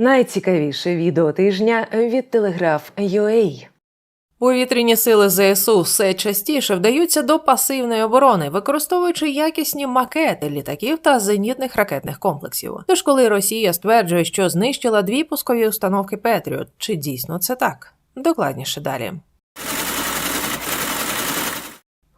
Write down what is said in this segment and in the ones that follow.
Найцікавіше відео тижня від Телеграф UA. Повітряні сили ЗСУ все частіше вдаються до пасивної оборони, використовуючи якісні макети літаків та зенітних ракетних комплексів. Тож, коли Росія стверджує, що знищила дві пускові установки Петріот, чи дійсно це так? Докладніше далі.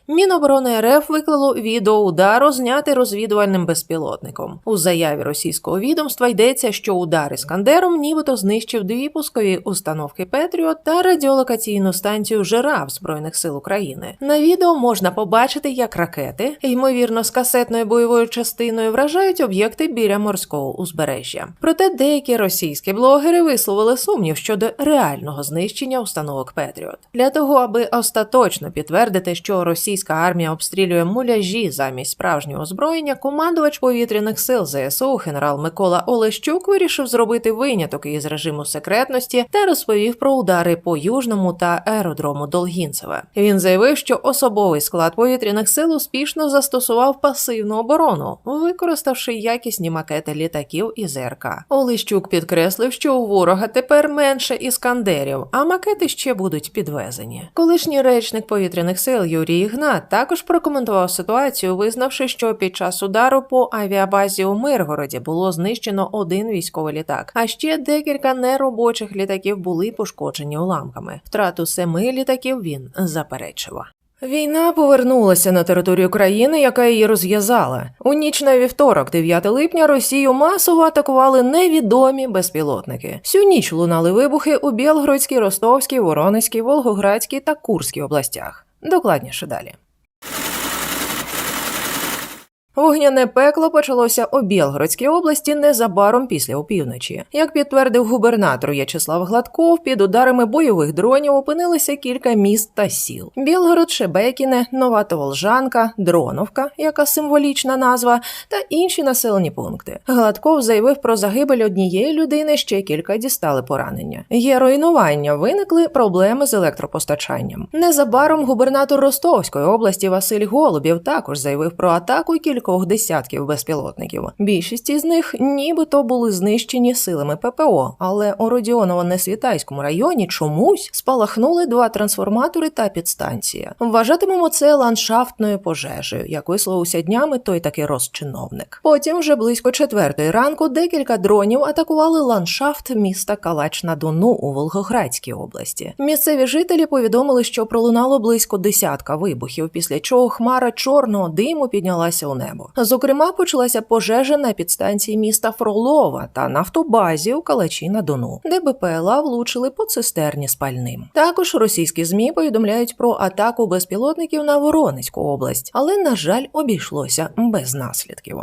Міноборони РФ виклало відео удару, зняти розвідувальним безпілотником. У заяві російського відомства йдеться, що удар іскандером нібито знищив дві пускові установки Петріот та радіолокаційну станцію Жираф Збройних сил України. На відео можна побачити, як ракети, ймовірно, з касетною бойовою частиною, вражають об'єкти біля морського узбережжя. Проте деякі російські блогери висловили сумнів щодо реального знищення установок Петріот. Для того, аби остаточно підтвердити, що російська армія обстрілює муляжі замість справжнього озброєння, командувач повітряних сил ЗСУ генерал Микола Олещук вирішив зробити виняток із режиму секретності та розповів про удари по южному та аеродрому Долгінцеве. Він заявив, що особовий склад повітряних сил успішно застосував пасивну оборону, використавши якісні макети літаків і ЗРК. Олещук підкреслив, що у ворога тепер менше іскандерів, а макети ще будуть підвезені. Колишній речник повітряних сил Юрій Ігнат також прокоментував ситуацію, визнавши, що під час удару по авіабазі у Миргороді було знищено один військовий літак, а ще декілька неробочих літаків були пошкоджені уламками. Втрату семи літаків він заперечив. Війна повернулася на територію країни, яка її розв'язала. У ніч на вівторок, 9 липня, Росію масово атакували невідомі безпілотники. Всю ніч лунали вибухи у Білгородській, Ростовській, Воронезькій, Волгоградській та Курській областях. Докладніше далі. Вогняне пекло почалося у Білгородській області незабаром після опівночі. Як підтвердив губернатор В'ячеслав Гладков, під ударами бойових дронів опинилися кілька міст та сіл: Білгород, Шебекіне, Новатоволжанка, Дроновка, яка символічна назва, та інші населені пункти. Гладков заявив про загибель однієї людини, ще кілька дістали поранення. Є руйнування, виникли проблеми з електропостачанням. Незабаром губернатор Ростовської області Василь Голубів також заявив про атаку кількох десятків безпілотників. Більшість із них нібито були знищені силами ППО, але у Родіоново-Несвітайському районі чомусь спалахнули два трансформатори та підстанція. Вважатимемо це ландшафтною пожежею, як висловився днями той таки розчиновник. Потім, вже близько четвертої ранку, декілька дронів атакували ландшафт міста Калач на Дону у Волгоградській області. Місцеві жителі повідомили, що пролунало близько десятка вибухів, після чого хмара чорного диму піднялася у небо. Зокрема, почалася пожежа на підстанції міста Фролова та нафтобазі у Калачі на Дону, де БПЛА влучили по цистерні з пальним. Також російські змі повідомляють про атаку безпілотників на Воронезьку область, але на жаль обійшлося без наслідків.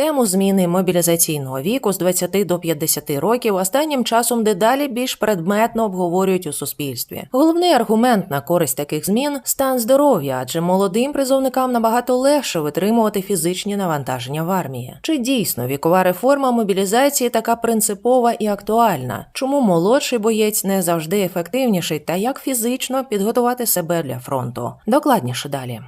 Тему зміни мобілізаційного віку з 20 до 50 років останнім часом дедалі більш предметно обговорюють у суспільстві. Головний аргумент на користь таких змін стан здоров'я, адже молодим призовникам набагато легше витримувати фізичні навантаження в армії. Чи дійсно вікова реформа мобілізації така принципова і актуальна? Чому молодший боєць не завжди ефективніший та як фізично підготувати себе для фронту? Докладніше далі.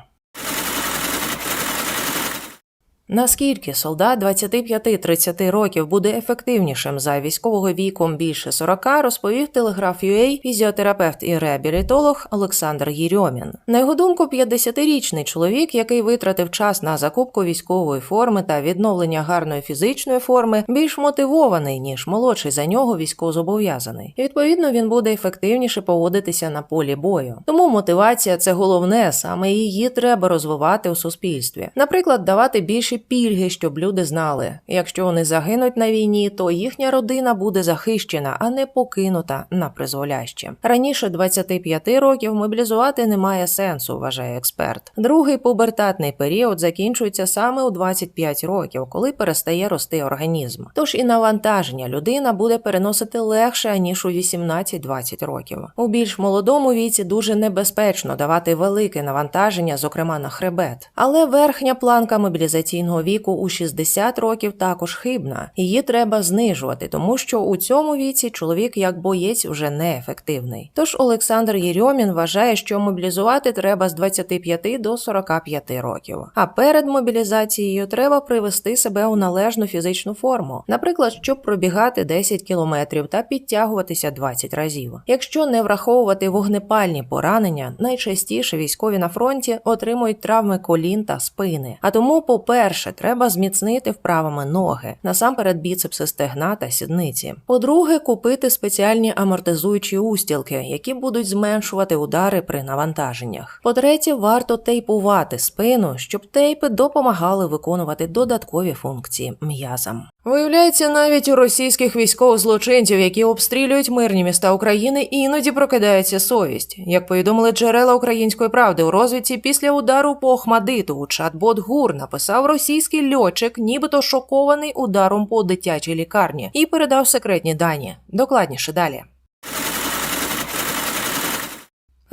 Наскільки солдат 25-30 років буде ефективнішим за військового віком більше 40, розповів телеграф UA фізіотерапевт і реабілітолог Олександр Єрьомін. На його думку, 50-річний чоловік, який витратив час на закупку військової форми та відновлення гарної фізичної форми, більш мотивований ніж молодший за нього військовозобов'язаний. Відповідно він буде ефективніше поводитися на полі бою. Тому мотивація це головне, саме її треба розвивати у суспільстві. Наприклад, давати більше пільги, щоб люди знали, якщо вони загинуть на війні, то їхня родина буде захищена, а не покинута на призволяще. Раніше 25 років мобілізувати немає сенсу, вважає експерт. Другий пубертатний період закінчується саме у 25 років, коли перестає рости організм. Тож і навантаження людина буде переносити легше ніж у 18-20 років. У більш молодому віці дуже небезпечно давати велике навантаження, зокрема на хребет. Але верхня планка мобілізаційної пенсійного віку у 60 років також хибна. Її треба знижувати, тому що у цьому віці чоловік як боєць вже неефективний. Тож Олександр Єрьомін вважає, що мобілізувати треба з 25 до 45 років. А перед мобілізацією треба привести себе у належну фізичну форму, наприклад, щоб пробігати 10 кілометрів та підтягуватися 20 разів. Якщо не враховувати вогнепальні поранення, найчастіше військові на фронті отримують травми колін та спини. А тому, по-перше, треба зміцнити вправами ноги, насамперед біцепси стегна та сідниці. По-друге, купити спеціальні амортизуючі устілки, які будуть зменшувати удари при навантаженнях. По-третє, варто тейпувати спину, щоб тейпи допомагали виконувати додаткові функції м'язам. Виявляється, навіть у російських військових злочинців, які обстрілюють мирні міста України, іноді прокидається совість. Як повідомили джерела української правди у розвідці, після удару по Охмадитову чат-бот ГУР написав російський льотчик, нібито шокований ударом по дитячій лікарні, і передав секретні дані. Докладніше далі.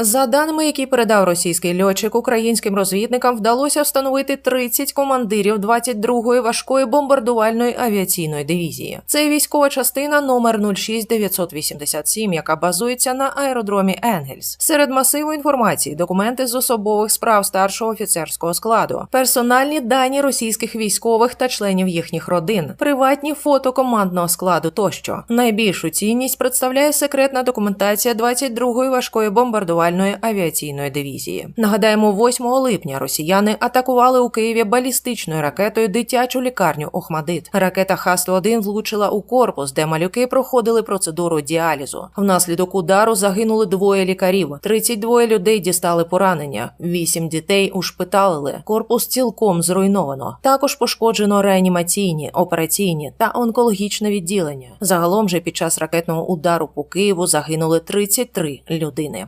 За даними, які передав російський льотчик, українським розвідникам вдалося встановити 30 командирів 22-ї важкої бомбардувальної авіаційної дивізії. Це військова частина номер 06987, яка базується на аеродромі Енгельс. Серед масиву інформації, документи з особових справ старшого офіцерського складу, персональні дані російських військових та членів їхніх родин, приватні фото командного складу тощо. Найбільшу цінність представляє секретна документація 22-ї важкої бомбардувальної авіаційної дивізії. Нагадаємо, 8 липня росіяни атакували у Києві балістичною ракетою дитячу лікарню Охмадит. Ракета Х-101 влучила у корпус, де малюки проходили процедуру діалізу. Внаслідок удару загинули двоє лікарів. 32 людей дістали поранення. 8 дітей ушпиталили. Корпус цілком зруйновано. Також пошкоджено реанімаційні, операційні та онкологічне відділення. Загалом же під час ракетного удару по Києву загинули 33 людини.